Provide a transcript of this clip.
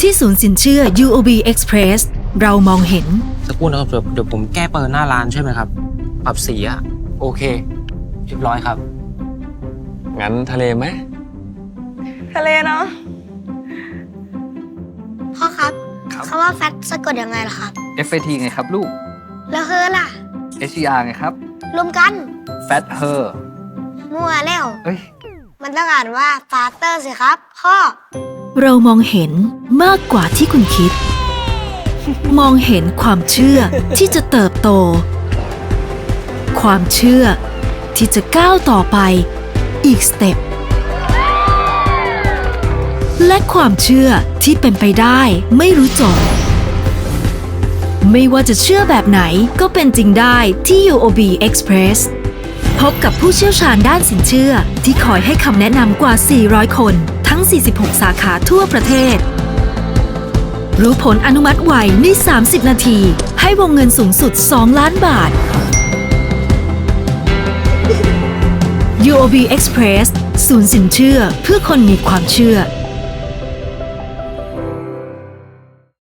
ที่ศูนย์สินเชื่อ UOB Express เรามองเห็น สักครู่นะครับเดี๋ยวเดี๋ยวผมแก้เปิดหน้าร้านใช่ไหมครับ ปรับสีอะโอเค เรียบร้อยครับ งั้นทะเลไหม ทะเลเนาะพ่อครับครับ คำว่าแฟตสะกดยังไงล่ะครับ FAT ไงครับลูก แล้วเฮอล่ะ HER ไงครับ รวมกัน Fat Her มั่วแล้ว เอ้ย มันต้องอ่านว่าฟาเตอร์สิครับ พ่อ เรามองเห็นมากกว่าที่คุณคิด มองเห็นความเชื่อที่จะเติบโต ความเชื่อที่จะก้าวต่อไปอีกสเต็ปและความเชื่อที่เป็นไปได้ไม่รู้จบ ไม่ว่าจะเชื่อแบบไหนก็เป็นจริงได้ที่ UOB Express พบกับผู้เชี่ยวชาญด้านสินเชื่อที่คอยให้คำแนะนำกว่า 400 คน ทั้ง 46 สาขาทั่วประเทศ รู้ผลอนุมัติไวใน 30 นาที ให้วงเงินสูงสุด 2 ล้านบาท UOB Express ศูนย์สินเชื่อเพื่อคนมีความเชื่อ